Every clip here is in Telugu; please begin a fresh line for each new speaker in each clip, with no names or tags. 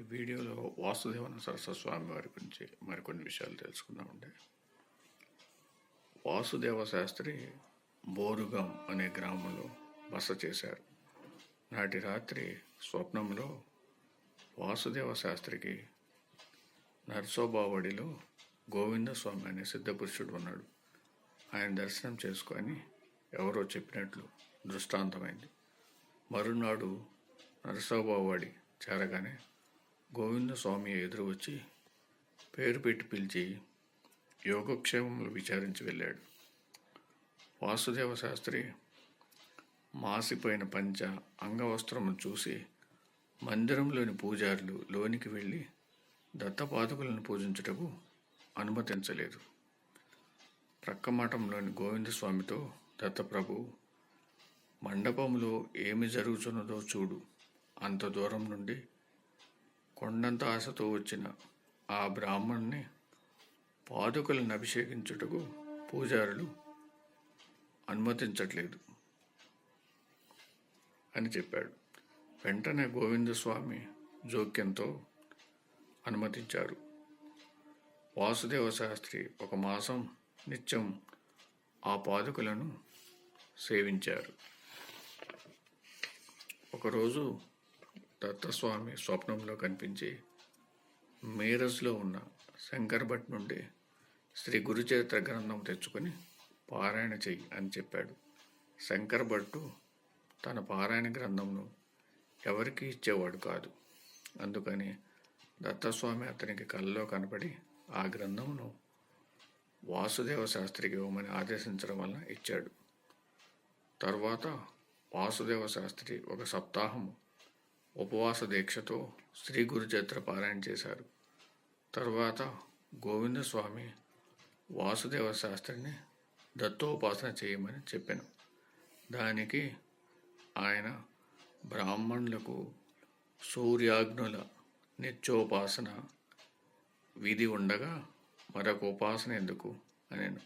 ఈ వీడియోలో వాసుదేవన సరస్వతి స్వామి వారి గురించి మరికొన్ని విషయాలు తెలుసుకుందామండి. వాసుదేవ శాస్త్రి బోరుగం అనే గ్రామంలో బస చేశారు. నాటి రాత్రి స్వప్నంలో వాసుదేవ శాస్త్రికి నర్సోబావడిలో గోవిందస్వామి అనే సిద్ధపురుషుడు ఉన్నాడు. ఆయన దర్శనం చేసుకొని ఎవరో చెప్పినట్లు దృష్టాంతమైంది. మరునాడు నరసోబావాడి చేరగానే గోవిందస్వామి ఎదురు వచ్చి పేరు పెట్టి పిలిచి యోగక్షేమములు విచారించి వెళ్ళాడు. వాసుదేవ శాస్త్రి మాసిపోయిన పంచ అంగవస్త్రము చూసి మందిరంలోని పూజారులు లోనికి వెళ్ళి దత్తపాదుకులను పూజించుటకు అనుమతించలేదు. ప్రక్క మఠంలోని గోవిందస్వామితో దత్తప్రభు మండపంలో ఏమి జరుగుతున్నదో చూడు. అంత దూరం నుండి కొండంత ఆశతో వచ్చిన ఆ బ్రాహ్మణ్ణి పాదుకలను అభిషేకించుటకు పూజారులు అనుమతించట్లేదు అని చెప్పాడు. వెంటనే గోవిందస్వామి జోక్యంతో అనుమతించారు. వాసుదేవ శాస్త్రి ఒక మాసం నిత్యం ఆ పాదుకలను సేవించారు. ఒకరోజు దత్తస్వామి స్వప్నంలో కనిపించి మీరస్లో ఉన్న శంకర్ భట్ నుండి శ్రీ గురుచరిత్ర గ్రంథం తెచ్చుకొని పారాయణ చెయ్యి అని చెప్పాడు. శంకర్ భట్టు తన పారాయణ గ్రంథంను ఎవరికి ఇచ్చేవాడు కాదు. అందుకని దత్తస్వామి అతనికి కళ్ళలో కనపడి ఆ గ్రంథమును వాసుదేవ శాస్త్రికి ఇవ్వమని ఆదేశించడం వలన ఇచ్చాడు. తర్వాత వాసుదేవ శాస్త్రి ఒక సప్తాహం ఉపవాస దీక్షతో శ్రీ గురుచరిత్ర పారాయణ చేశారు. తర్వాత గోవిందస్వామి వాసుదేవ శాస్త్రిని దత్తోపాసన చేయమని చెప్పాను. దానికి ఆయన బ్రాహ్మణులకు సూర్యాగ్నుల నిత్యోపాసన విధి ఉండగా మరొక ఉపాసన ఎందుకు అనేను.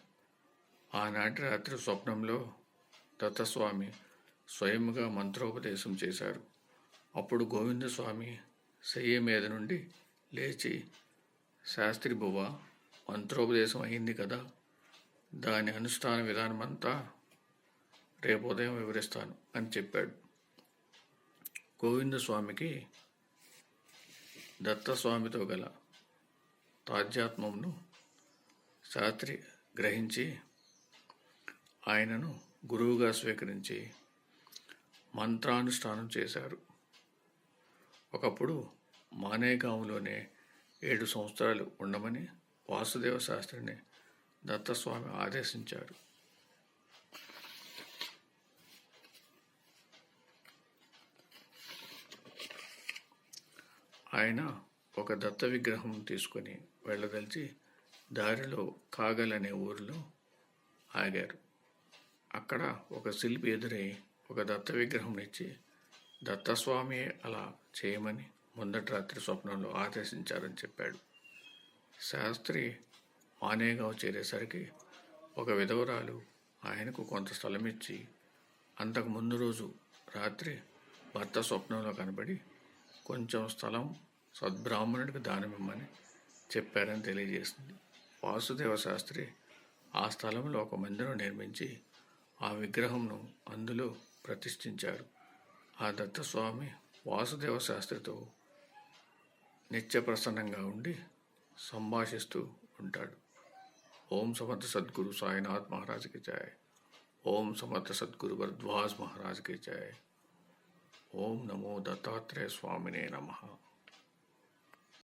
ఆనాటి రాత్రి స్వప్నంలో దత్తస్వామి స్వయంగా మంత్రోపదేశం చేశారు. అప్పుడు గోవిందస్వామి శయ్య మీద నుండి లేచి శాస్త్రి బువ్వ మంత్రోపదేశం అయింది కదా. దాని అనుష్ఠాన విధానమంతా రేపు ఉదయం వివరిస్తాను అని చెప్పాడు. గోవిందస్వామికి దత్తస్వామితో గల తాధ్యాత్మంను శాస్త్రి గ్రహించి ఆయనను గురువుగా స్వీకరించి మంత్రానుష్ఠానం చేశారు. ఒకప్పుడు మానేగాంలోనే ఏడు సంవత్సరాలు ఉండమని వాసుదేవ శాస్త్రిని దత్తస్వామి ఆదేశించారు. ఆయన ఒక దత్త విగ్రహం తీసుకొని వెళ్ళదలిచి దారిలో కాగల్ అనే ఊరిలో ఆగారు. అక్కడ ఒక శిల్పి ఎదురై ఒక దత్త విగ్రహం ఇచ్చి దత్తస్వామి అలా చేయమని ముందటి రాత్రి స్వప్నంలో ఆదేశించారని చెప్పాడు. శాస్త్రి మానేగావ్ చేరేసరికి ఒక విధవరాలు ఆయనకు కొంత స్థలం ఇచ్చి అంతకు ముందు రోజు రాత్రి భర్త స్వప్నంలో కనబడి కొంచెం స్థలం సద్బ్రాహ్మణుడికి దానమిమ్మని చెప్పారని తెలియజేసింది. వాసుదేవ శాస్త్రి ఆ స్థలంలో ఒక మందిరం నిర్మించి ఆ విగ్రహంను అందులో ప్రతిష్ఠించారు. ఆ దత్తస్వామి వాసుదేవ శాస్త్రితో నిత్య ప్రసన్నంగా ఉండి సంభాషిస్తూ ఉంటాడు. ఓం సమర్థ సద్గురు సాయినాథ్ మహారాజ్కి జాయ్. ఓం సమర్థ సద్గురు భరద్వాజ్ మహారాజ్కి జాయ్. ఓం నమో దత్తాత్రేయ స్వామినే నమః.